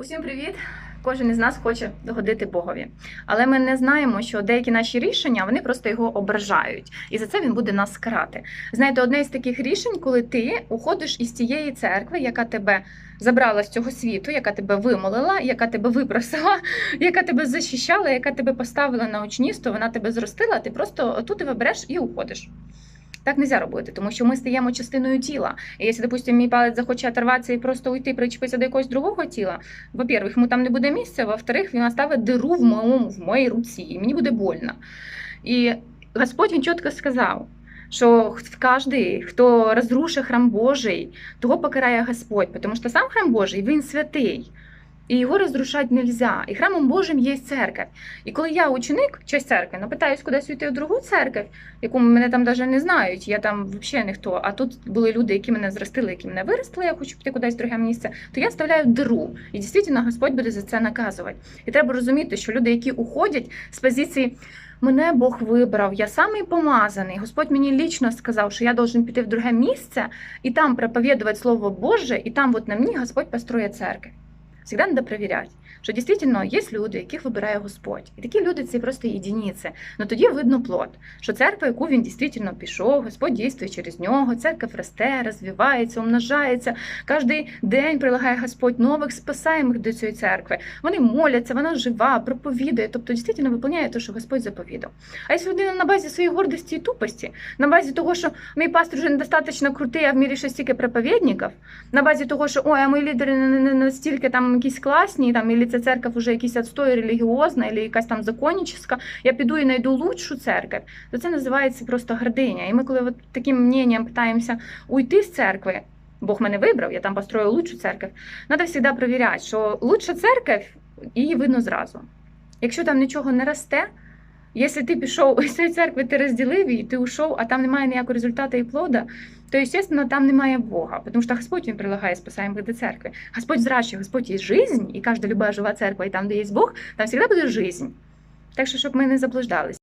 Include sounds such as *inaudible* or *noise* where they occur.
Усім привіт! Кожен із нас хоче догодити Богові. Але ми не знаємо, що деякі наші рішення вони просто його ображають, і за це він буде нас карати. Знаєте, одне з таких рішень, коли ти уходиш із тієї церкви, яка тебе забрала з цього світу, яка тебе вимолила, яка тебе випросила, *laughs* яка тебе захищала, яка тебе поставила на учністо, вона тебе зростила. Ти просто тут тебе береш і уходиш. Так не можна робити, тому що ми стаємо частиною тіла. І якщо, допустим, мій палець захоче оторватися і просто уйти, причепитися до якогось другого тіла, во-первых, йому там не буде місця, во-вторых, він оставить диру в моєму в моїй руці, і мені буде больно. І Господь він чітко сказав, що кожен, хто розрушить храм Божий, того покарає Господь, тому що сам храм Божий він святий. І його розрушати нельзя. І храмом Божим є церква. І коли я ученик, часть церкви, ну кудись уйти в другу церкву, яку мене там навіть не знають, я там взагалі ніхто. А тут були люди, які мене зростили, які мене виростили, я хочу піти кудись в друге місце, то я вставляю диру. І дійсно Господь буде за це наказувати. І треба розуміти, що люди, які уходять з позиції. Мене Бог вибрав, я самий помазаний. Господь мені лічно сказав, що я должен піти в друге місце і там проповідувати Слово Боже, і там, от на мені, Господь построє церкву. Всегда надо перевіряти, що дійсно є люди, яких вибирає Господь. І такі люди це просто єдиниці. Ну тоді видно плод, що церква, яку він дійсно пішов, Господь дійствує через нього, церква росте, розвивається, умножається. Кожен день прилагає Господь нових спасаємих до цієї церкви. Вони моляться, вона жива, проповідує, тобто дійсно виконує те, що Господь заповідав. А якщо людина на базі своєї гордості і тупості, на базі того, що мій пастор вже недостатньо крутий, а в мірі ще стільки проповідників, на базі того, що ой, а мої лідери не настільки там якісь класні, там, і ця церква вже якийсь отстой релігіозна, або якась там законнічна, я піду і знайду лучшу церкву, то це називається просто гординя. І ми, коли от таким мненням питаємося уйти з церкви, Бог мене вибрав, я там построю лучшу церкву, треба завжди перевіряти, що лучша церква, її видно зразу. Якщо там нічого не росте, Якщо ти пішов із цієї церкви, ти розділив її, ти ушов, а там немає ніякого результату і плода, то, звісно, там немає Бога, тому що Господь він прилагає спасаємих до церкви. Господь зрачує, Господь є жизнь, і кожна люба жива церква, і там, де є Бог, там завжди буде жизнь. Так що, щоб ми не заблуждались.